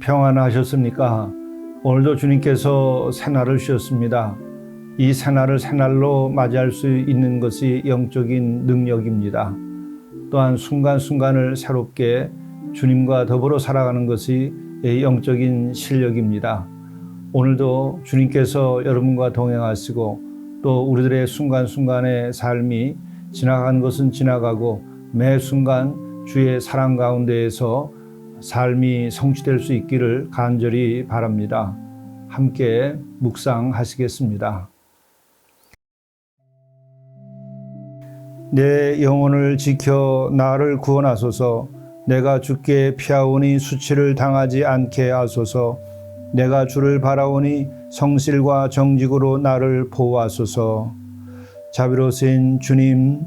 평안하셨습니까? 오늘도 주님께서 새날을 주셨습니다. 이 새날을 새날로 맞이할 수 있는 것이 영적인 능력입니다. 또한 순간순간을 새롭게 주님과 더불어 살아가는 것이 영적인 실력입니다. 오늘도 주님께서 여러분과 동행하시고 또 우리들의 순간순간의 삶이 지나간 것은 지나가고 매 순간 주의 사랑 가운데에서 삶이 성취될 수 있기를 간절히 바랍니다. 함께 묵상하시겠습니다. 내 영혼을 지켜 나를 구원하소서 내가 주께 피하오니 수치를 당하지 않게 하소서 내가 주를 바라오니 성실과 정직으로 나를 보호하소서 자비로우신 주님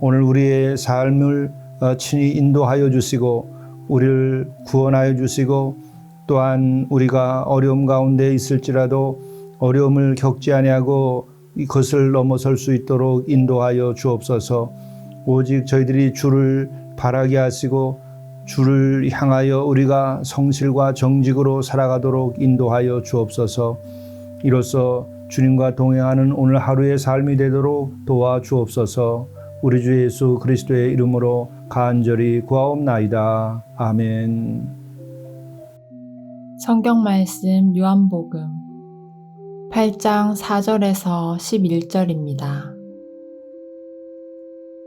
오늘 우리의 삶을 어, 친히 인도하여 주시고 우리를 구원하여 주시고 또한 우리가 어려움 가운데 있을지라도 어려움을 겪지 아니하고 이것을 넘어설 수 있도록 인도하여 주옵소서. 오직 저희들이 주를 바라게 하시고 주를 향하여 우리가 성실과 정직으로 살아가도록 인도하여 주옵소서. 이로써 주님과 동행하는 오늘 하루의 삶이 되도록 도와 주옵소서. 우리 주 예수 그리스도의 이름으로 간절히 구하옵나이다. 아멘. 성경 말씀 요한복음 8장 4절에서 11절입니다.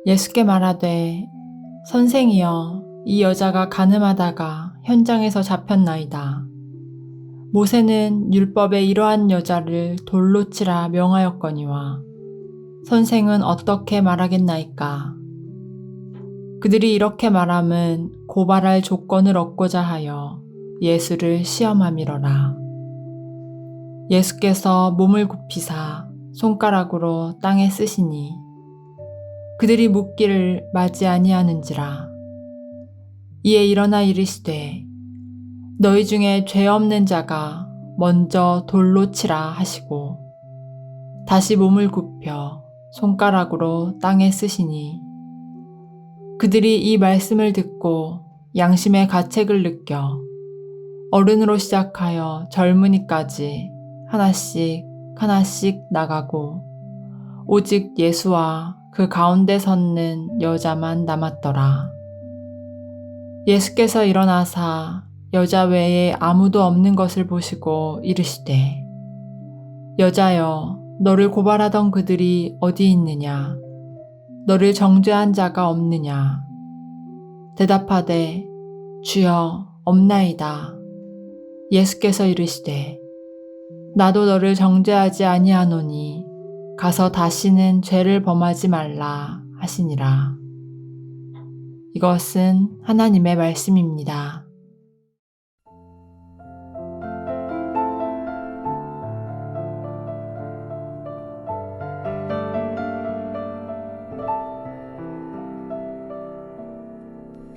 예수께 말하되 선생이여 이 여자가 가늠하다가 현장에서 잡혔나이다. 모세는 율법에 이러한 여자를 돌로 치라 명하였거니와 선생은 어떻게 말하겠나이까? 그들이 이렇게 말함은 고발할 조건을 얻고자 하여 예수를 시험함이러라. 예수께서 몸을 굽히사 손가락으로 땅에 쓰시니 그들이 묻기를 맞지 아니하는지라. 이에 일어나 이르시되 너희 중에 죄 없는 자가 먼저 돌로 치라 하시고 다시 몸을 굽혀 손가락으로 땅에 쓰시니 그들이 이 말씀을 듣고 양심의 가책을 느껴 어른으로 시작하여 젊은이까지 하나씩 하나씩 나가고 오직 예수와 그 가운데 섰는 여자만 남았더라. 예수께서 일어나사 여자 외에 아무도 없는 것을 보시고 이르시되 여자여 너를 고발하던 그들이 어디 있느냐 너를 정죄한 자가 없느냐 대답하되 주여 없나이다 예수께서 이르시되 나도 너를 정죄하지 아니하노니 가서 다시는 죄를 범하지 말라 하시니라. 이것은 하나님의 말씀입니다.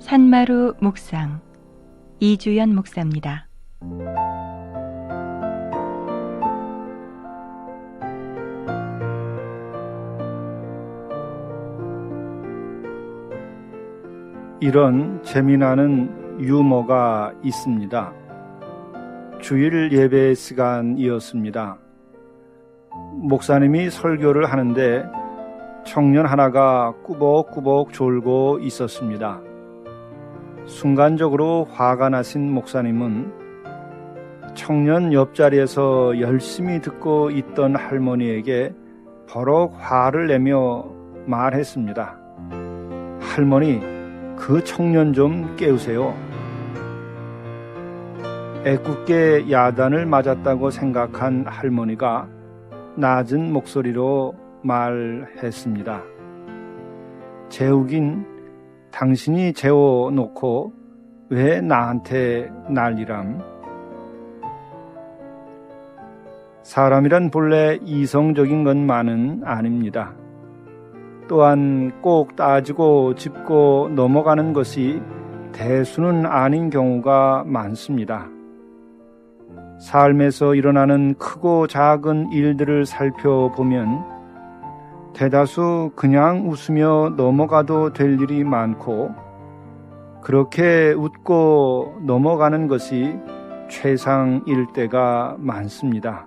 산마루 묵상 이주연 목사입니다. 이런 재미나는 유머가 있습니다. 주일 예배 시간이었습니다. 목사님이 설교를 하는데 청년 하나가 꾸벅꾸벅 졸고 있었습니다. 순간적으로 화가 나신 목사님은 청년 옆자리에서 열심히 듣고 있던 할머니에게 버럭 화를 내며 말했습니다. 할머니, 그 청년 좀 깨우세요. 애꿎게 야단을 맞았다고 생각한 할머니가 낮은 목소리로 말했습니다. 재우긴 당신이 재워놓고 왜 나한테 난리람? 사람이란 본래 이성적인 것만은 아닙니다. 또한 꼭 따지고 짚고 넘어가는 것이 대수는 아닌 경우가 많습니다. 삶에서 일어나는 크고 작은 일들을 살펴보면 대다수 그냥 웃으며 넘어가도 될 일이 많고 그렇게 웃고 넘어가는 것이 최상일 때가 많습니다.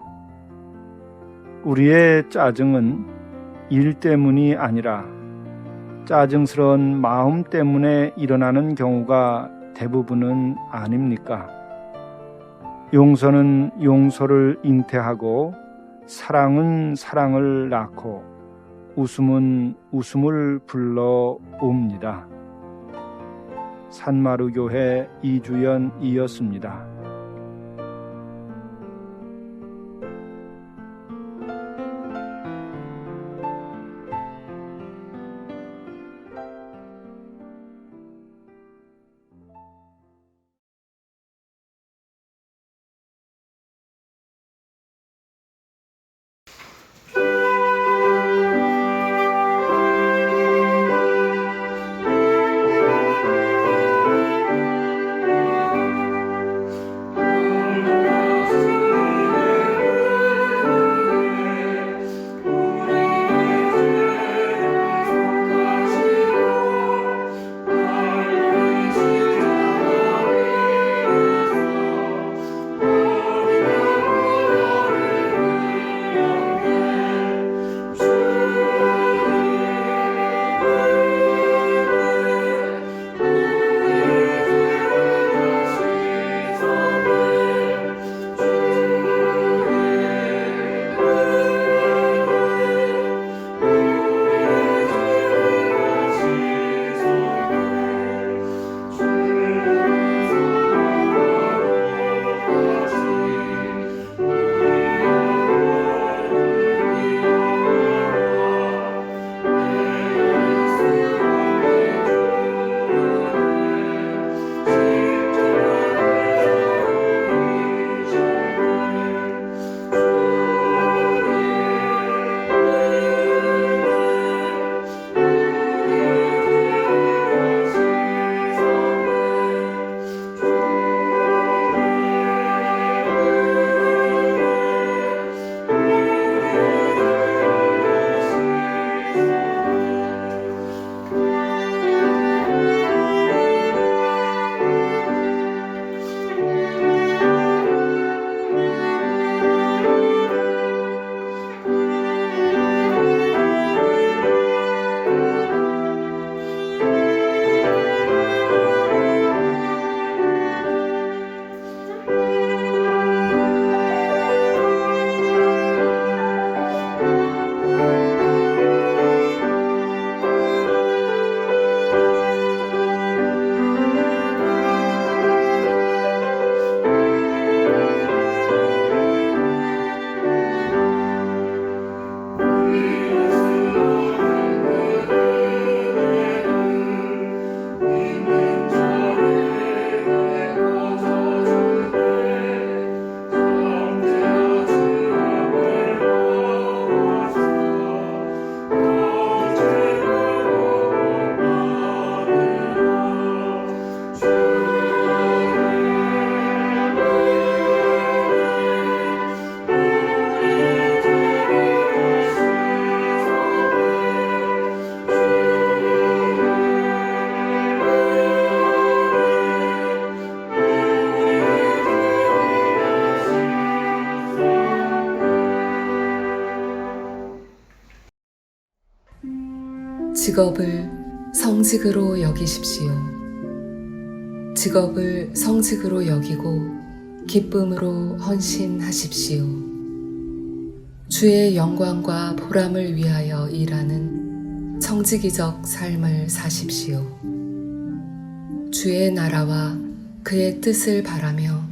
우리의 짜증은 일 때문이 아니라 짜증스러운 마음 때문에 일어나는 경우가 대부분은 아닙니까? 용서는 용서를 잉태하고 사랑은 사랑을 낳고 웃음은 웃음을 불러 옵니다. 산마루 교회 이주연이었습니다. 직업을 성직으로 여기십시오. 직업을 성직으로 여기고 기쁨으로 헌신하십시오. 주의 영광과 보람을 위하여 일하는 청지기적 삶을 사십시오. 주의 나라와 그의 뜻을 바라며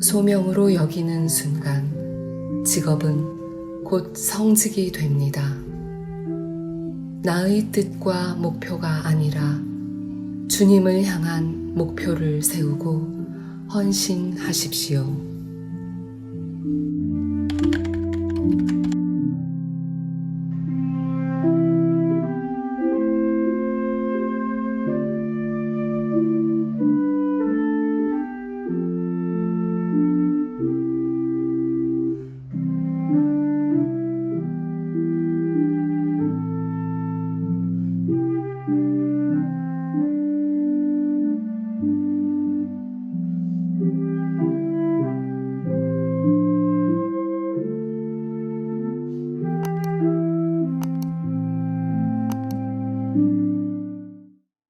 소명으로 여기는 순간 직업은 곧 성직이 됩니다. 나의 뜻과 목표가 아니라 주님을 향한 목표를 세우고 헌신하십시오.